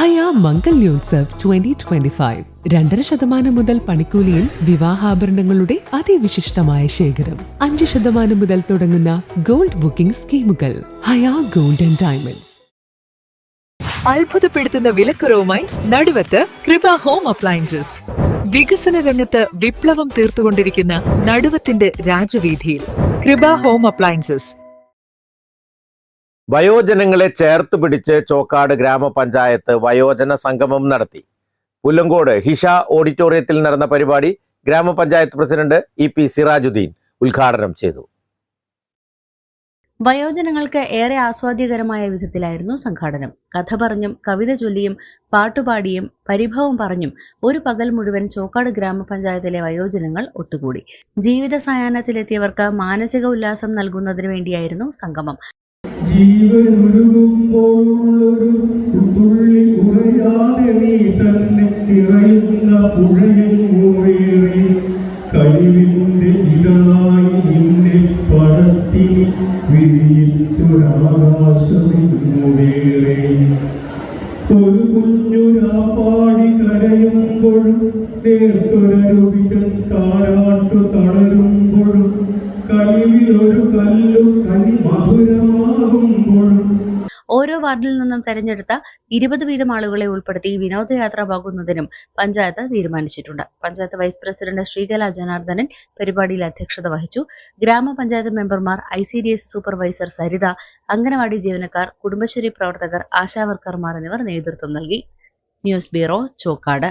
ഹയ Mangalyotsav twenty twenty five രണ്ടര ശതമാനം മുതൽ പണിക്കൂലിയിൽ വിവാഹാഭരണങ്ങളുടെ അതിവിശിഷ്ടമായ ശേഖരം. അഞ്ച് ശതമാനം മുതൽ തുടങ്ങുന്ന ഗോൾഡ് ബുക്കിംഗ് സ്കീമുകൾ. ഹയാ ഗോൾഡ് ആൻഡ് ഡയമണ്ട്സ്. അത്ഭുതപ്പെടുത്തുന്ന വിലക്കുറവുമായി നടുവത്ത് കൃപ ഹോം അപ്ലയൻസസ്. വികസന രംഗത്ത് വിപ്ലവം തീർത്തുകൊണ്ടിരിക്കുന്ന നടുവത്തിന്റെ രാജവീതിയിൽ കൃപ ഹോം അപ്ലയൻസസ്. വയോജനങ്ങളെ ചേർത്ത് പിടിച്ച് ചോക്കാട് ഗ്രാമപഞ്ചായത്ത് വയോജന സംഗമം നടത്തി. പുല്ലങ്കോട് ഹിഷ ഓഡിറ്റോറിയത്തിൽ നടന്ന പരിപാടി ഗ്രാമപഞ്ചായത്ത് പ്രസിഡന്റ് ഇ പി സിറാജുദ്ദീൻ ഉദ്ഘാടനം ചെയ്തു. വയോജനങ്ങൾക്ക് ഏറെ ആസ്വാദ്യകരമായ വിധത്തിലായിരുന്നു സംഘാടനം. കഥ പറഞ്ഞും കവിത ചൊല്ലിയും പാട്ടുപാടിയും പരിഭവം പറഞ്ഞും ഒരു പകൽ മുഴുവൻ ചോക്കാട് ഗ്രാമപഞ്ചായത്തിലെ വയോജനങ്ങൾ ഒത്തുകൂടി. ജീവിത സായാഹ്നത്തിലെത്തിയവർക്ക് മാനസിക ഉല്ലാസം നൽകുന്നതിന് വേണ്ടിയായിരുന്നു സംഗമം. ജീവനൊരുകുമ്പോഴുള്ളൊരു തുള്ളി കുറയാതെ നീ തന്നെ നിറയുന്ന പുഴയെങ്ങു വേറെ. കഴിവിന്റെ ഇതളായി നിന്നെ പടത്തിനി വിരിയിച്ചൊരാകാശമെങ്ങു വേറെ. ഒരു കുഞ്ഞുരാപ്പാടി കരയുമ്പോഴും നേർത്തൊരരുവിതൻ താരാട്ടു തളരുമ്പോഴും കനിവിലൊരു കല്ലു കനി മധുരമാകുമ്പോഴും ഓരോ വാർഡിൽ നിന്നും തെരഞ്ഞെടുത്ത ഇരുപത് വീതം ആളുകളെ ഉൾപ്പെടുത്തി വിനോദയാത്ര പോകുന്നതിനും പഞ്ചായത്ത് തീരുമാനിച്ചിട്ടുണ്ട്. പഞ്ചായത്ത് വൈസ് പ്രസിഡന്റ് ശ്രീകല ജനാർദ്ദനൻ പരിപാടിയിൽ അധ്യക്ഷത വഹിച്ചു. ഗ്രാമപഞ്ചായത്ത് മെമ്പർമാർ I C D S supervisor Saritha anganwadi ജീവനക്കാർ കുടുംബശ്രീ പ്രവർത്തകർ ആശാവർക്കർമാർ എന്നിവർ നേതൃത്വം നൽകി. News bureau Chokkad.